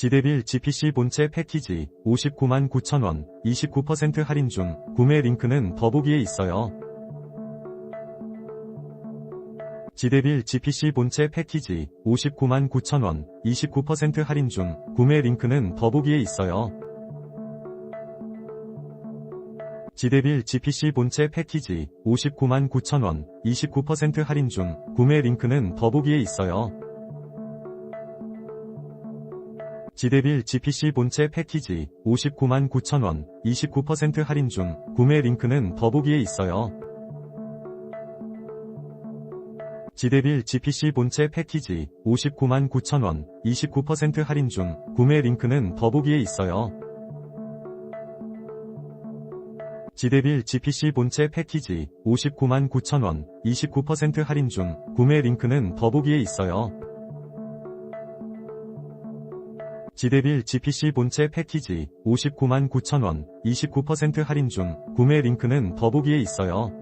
지대빌 GPC 본체 패키지 59만 9천원 29% 할인 중 구매 링크는 더보기에 있어요. 지대빌 GPC 본체 패키지 59만 9천원 29% 할인 중 구매 링크는 더보기에 있어요. 지대빌 GPC 본체 패키지 59만 9천원 29% 할인 중 구매 링크는 더보기에 있어요. 지대빌 GPC 본체 패키지 59만 9천원 29% 할인 중 구매 링크는 더보기에 있어요. 지대빌 GPC 본체 패키지 59만 9천원 29% 할인 중 구매 링크는 더보기에 있어요. 지대빌 GPC 본체 패키지 59만 9천원 29% 할인 중 구매 링크는 더보기에 있어요. 지대빌 GPC 본체 패키지 59만 9천원 29% 할인 중 구매 링크는 더보기에 있어요.